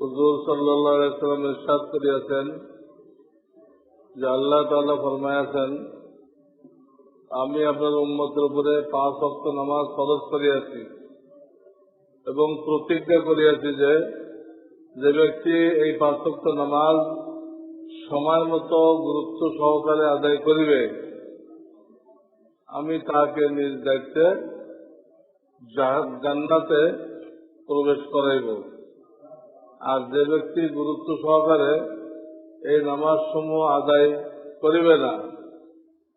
হুজুর সাল্লাম ইরশাদ করিয়াছেন যে আল্লাহ তাআলা ফরমায়াছেন, আমি আপনার উম্মতের উপরে পাঁচ অক্ট নামাজ ফরজ করিয়াছি এবং প্রতিজ্ঞা করিয়াছি যে যে ব্যক্তি এই অক্ট নামাজ সময় মতো গুরুত্ব সহকারে আদায় করিবে, আমি তাকে নিজ দায়িত্বে জান্নাতে প্রবেশ করাইব। আর যে ব্যক্তি গুরুত্ব সহকারে এই নামাজ সমূহ আদায় করিবে না,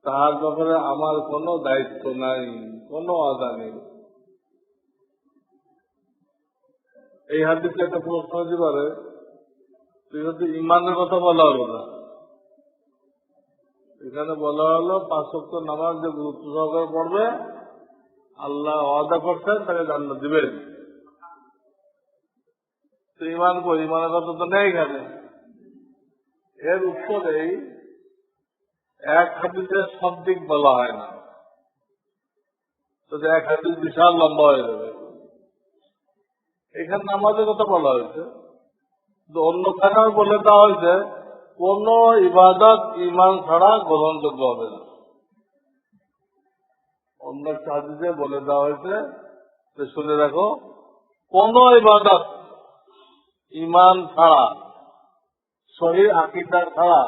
তাহার ব্যাপারে আমার কোনো দায়িত্ব নাই, কোনো আদা নেই। এই হাদিসে একটা প্রশ্ন হতে পারে হচ্ছে ইমানের কথা বলা হলো না। এখানে বলা হলো, পাঁচ নামাজ যে গুরুত্ব সহকারে পড়বে, আল্লাহ ওয়াদা করছেন, তাকে জান্নাত দিবেন। তো ইমান কই ইমানের কথা তো নেই এখানে। এর উত্তরেই এক হাদিসের সব দিক বলা হয় না। তো এক হাদিস বিশাল লম্বা হয়ে যাবে। এখানে নামাজের কথা বলা হয়েছে। কিন্তু অন্যখানেও বলে দেওয়া হয়েছে, কোন ইবাদত ইমান ছাড়া গ্রহণযোগ্য হবে না। অন্য হাদিসে বলে দেওয়া হয়েছে শুনে রাখো, কোন ইবাদত ইমান ছাড়া শহীদ আকিদা ছাড়া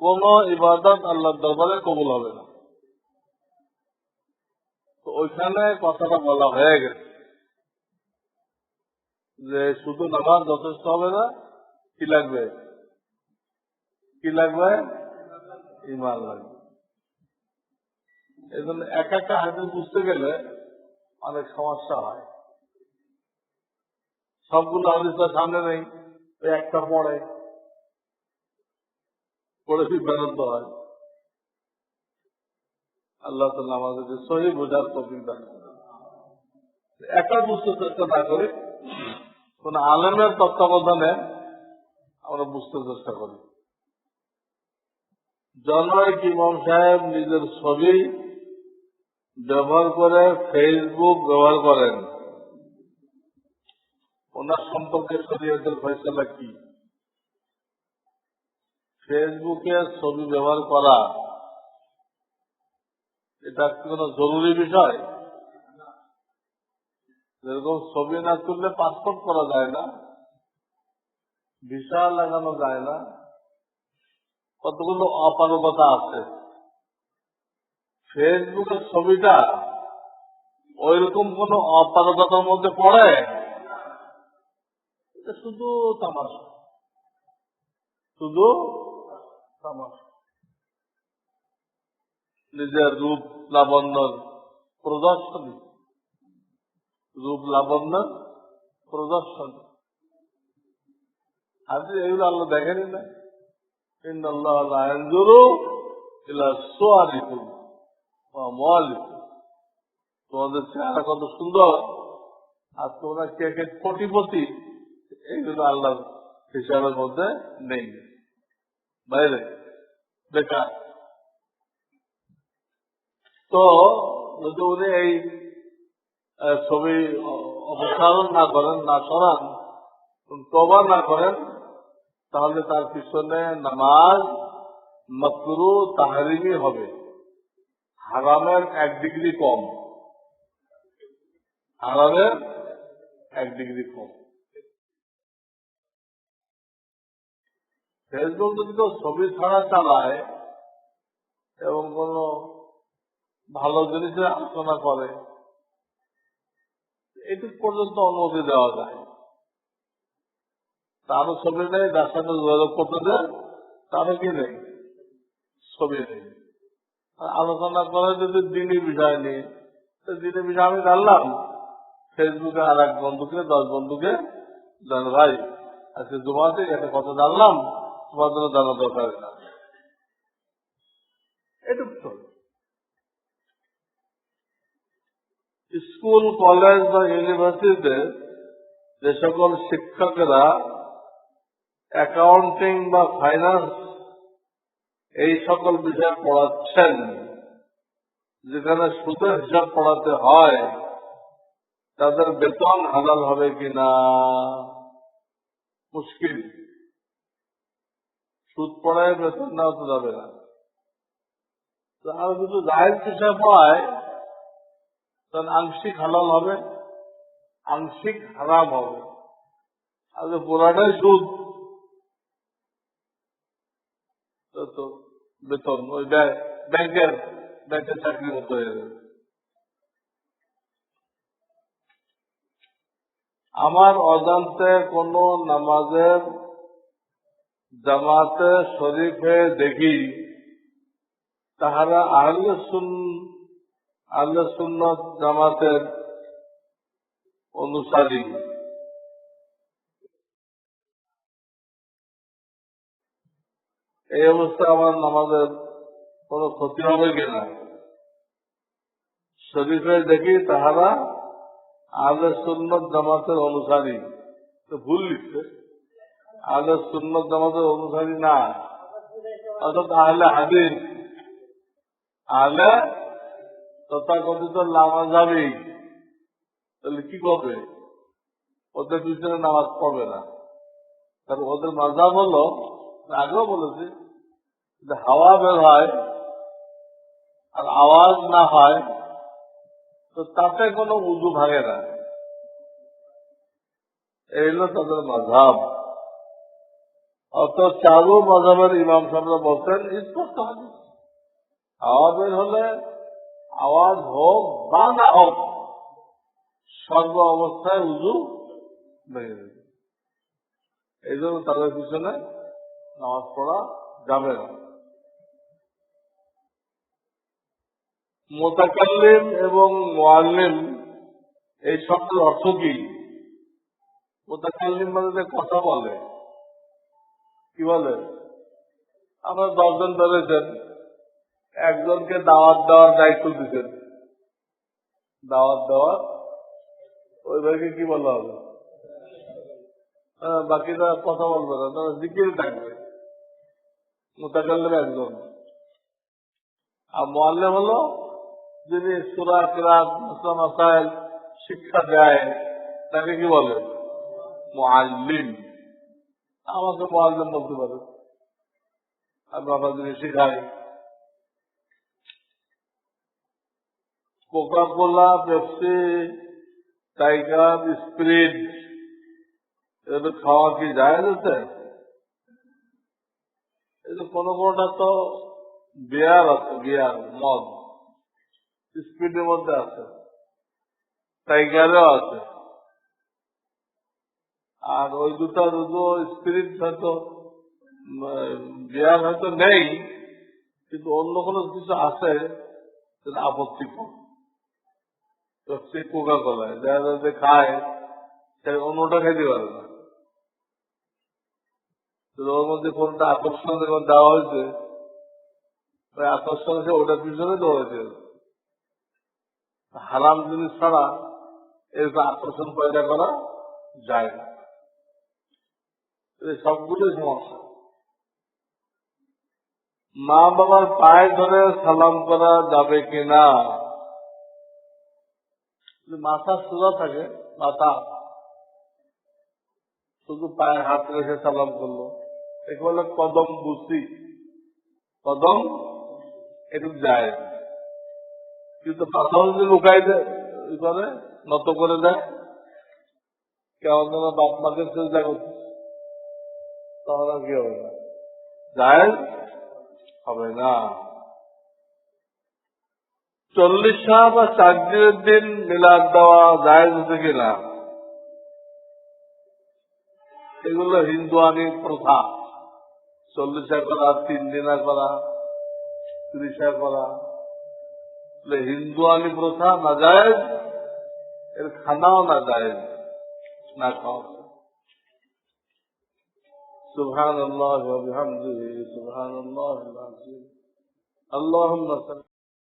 কোন ইবাদত আল্লাহর দরবারে কবুল হবে না। তো ওইখানে কথাটা বলা হয়ে গেছে যে শুধু নামাজ যথেষ্ট হবে না, কি লাগবে? কি লাগবে? ইমান লাগবে। এই জন্য এক একটা হাদিস বুঝতে গেলে অনেক সমস্যা হয়। সবগুলো হাদিস তো সামনে নেই, ওই একটা পড়ে। পড়ে বিভ্রান্ত হয়? আল্লাহ তাল্লাহ আমাদেরকে সহি বোঝার তফিক দান করেন। একা বুঝতে চেষ্টা না করে কোন আলেমের তত্ত্বাবধানে আমরা বুঝতে চেষ্টা করি। জনৈক ইমাম সাহেব নিজের ছবি ব্যবহার করে ফেসবুক ব্যবহার করেন। ওনার সম্পর্কে শরীয়তের ফয়সলা কি? ফেসবুকে ছবি ব্যবহার করা, এটা কি কোনো জরুরি বিষয়? যেরকম ছবি না তুললে পাসপোর্ট করা যায় না, ভিসা লাগানো যায় না, কতগুলো অপারগতা আছে। ফেসবুকের ছবিটা ওইরকম কোন অপারগতার মধ্যে পড়ে? এটা শুধু তামাশা। শুধু তামাশা। নিজের রূপ লাবণ্যর প্রদর্শনী। রূপ লাবণ্যর প্রদর্শনী। আজকে এগুলো আল্লাহ দেখেনি না? ইন আল্লাহ তোমাদের চেহারা কত সুন্দর। আর তোমরা কে কে কোটিপতি? এইগুলো আল্লাহর হিসাবের মধ্যে নেই। বাইরে। বেকার। তো যদি উনি এই ছবি অপসারণ না করেন, না সরান তবা না করেন, তাহলে তার পিছনে নামাজ মকরু তাহারিমি হবে। হারামের এক ডিগ্রি কম। হারামের এক ডিগ্রি কম। ফেসবুক যদি কেউ ছবি ছাড়া চালায় এবং কোন ভালো জিনিসের আলোচনা করে এটুক পর্যন্ত অনুমতি দেওয়া যায়। তারও ছবি নেই, যার সাথে যোগাযোগ করতে দেয়, তারও কি নেই? ছবি নেই। আলোচনা করে যদি দিনই বিষয় নিয়ে, তো দিনের বিষয় আমি জানলাম, ফেসবুকে আর এক বন্ধুকে, দশ বন্ধুকে জান ভাই আজকে জুমাতে একটা কথা জানলাম তোমার জানা দরকার না। এটুক স্কুল, কলেজ বা ইউনিভার্সিটিতে যে সকল শিক্ষকেরা অ্যাকাউন্টিং বা ফাইন্যান্স এই সকল বিষয় পড়াচ্ছেন, যেখানে সুদের হিসাব পড়াতে হয়, তাদের বেতন হালাল হবে কিনা? মুশকিল। সুদ পড়ায় বেতন নেওয়া তো যাবে না। আর যদি জাহেজ হিসাব হয়, তাহলে আংশিক হালাল হবে, আংশিক হারাম হবে। আর পুরাটাই সুদ, তো বেতন, ওই ব্যাংকের ব্যাংকের চাকরি মতো হয়ে যাবে। আমার অজান্তে কোন নামাজের জামাতে শরীফে দেখি, তাহারা আহলে সুন জামাতের অনুসারী। এই অবস্থায় আমার নামাজের কোনো ক্ষতি হবে কিনা শরীফে দেখি তাহারা আহলে সুন্নত জামাতের অনুসারী। তো ভুল লিখছে। আহলে সুন্নত জামাতের অনুসারী না। অর্থাৎ আহলে হাদিস। আহলে তথাকথিত লামা যাবে তাহলে কি করবে? ওদের পিছনে নামাজ পড়বে না। কারণ ওদের মাজাব হলো আগেও বলেছি, যে হাওয়া বের হয় আর আওয়াজ না হয়, তো তাতে কোনো উজু ভাঙে না। এই হলো তাদের মাঝাব অত চারু মাঝাবের ইমাম সাহেবরা বলছেন স্পষ্ট হাদিস হাওয়া বের হলে আওয়াজ হোক বা না হোক, সর্ব অবস্থায় উজু ভেঙে দেবে। এই জন্য তাদের পিছনে নামাজ পড়া যাবে না। মোতাকাল্লিম এবং মোয়াল্লিম, এই শব্দের অর্থ কি? মোতাকাল্লিম মানে কথা বলে। কি বলে? আমরা দশজন ধরেছেন একজনকে দাওয়াত দেওয়ার দায়িত্ব দিচ্ছেন দাওয়াত দেওয়ার? ওই ভাইকে কি বলা হবে? হ্যাঁ, বাকিরা কথা বলবে না তারা জিকির থাকবে মোতাকাল্লিম একজন। আর মোয়াল্লেম হলো যিনি সুরা মুসলাম মাসাইল শিক্ষা দেয় তাকে কি বলে? মোয়াল্লিম। আমাকে মোয়াল্লিম বলতে পারে। আমি আপনার যিনি শিখাই Coca Cola Pepsi, Tiger Sprite এগুলো খাওয়া কি যায় যেতে যে কোনো কোনোটা তো বিয়ার আছে, বিয়ার, মদ। স্পিডের মধ্যে আছে। টাইগারও আছে। আর ওই দুটো দুটো স্পিরিট হয়তো বিয়ার হয়তো নেই, কিন্তু অন্য কোনো কিছু আছে, সেটা আপত্তিকর সে কোকা কলায় যারা যাদের খায়, সে অন্যটা খেতে পারে না। ওর মধ্যে কোনটা আকর্ষণ যখন দেওয়া হয়েছে, ওই আকর্ষণ সে ওটার পিছনে দৌড়াইতে হারাম জিনিস ছাড়া এরকম আকর্ষণ পয়দা করা যায় না। এই সবগুলোই সমস্যা। মা বাবার পায়ে ধরে সালাম করা যাবে কিনা? মাথা সোজা থাকে, মাথা, শুধু পায়ে হাত রেখে সালাম করল, একে বলে কদম বুসি। কদম একটু যায়। কিন্তু মাথা যদি লুকাই দেয় করে? নত করে দেয়। কেমন বাপ মাকে চেষ্টা করছে। তখন কি হবে না। যায় হবে না বা দিন মিলাদ দেওয়া যায় হচ্ছে কিনা? এগুলো হিন্দুয়ানি প্রথা। চল্লিশা করা, তিন দিনা করা, ত্রিশা করা। হিন্দুয়ানি প্রথা, না যায় এর খানাও না যায় না খাওয়া। سبحان الله وبحمده سبحان الله العظيم. اللهم صل